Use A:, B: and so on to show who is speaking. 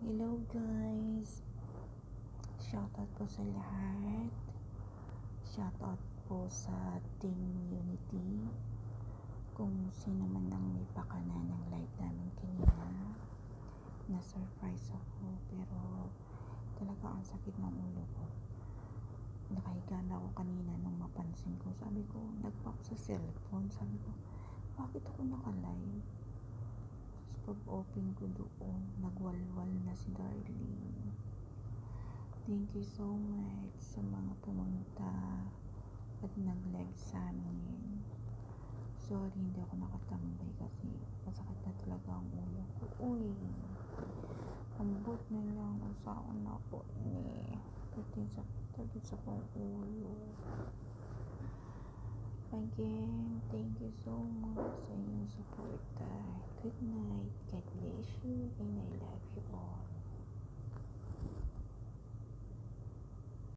A: Hello guys! Shoutout po sa lahat. Shoutout po sa Team Unity. Kung sino man ang may pakana ng live namin kanina. Na-surprise ako pero talaga ang sakit ng ulo ko. Nakahiga na ako kanina nung mapansin ko. Sabi ko, nagpa ako sa cellphone. Sabi ko, bakit ako naka-live? Pag-open ko doon, nagwalwal na si Darlene. Thank you so much sa mga pumunta at nag-live sa amin. Sorry, hindi ako nakatambay kasi masakit na talaga ang ulo ko. Uy, ambot na lang usaon na ako ni. Pati sa tagit sa kong ulo. Again, thank you so much sa inyong support. Good night, Cạch Mỹ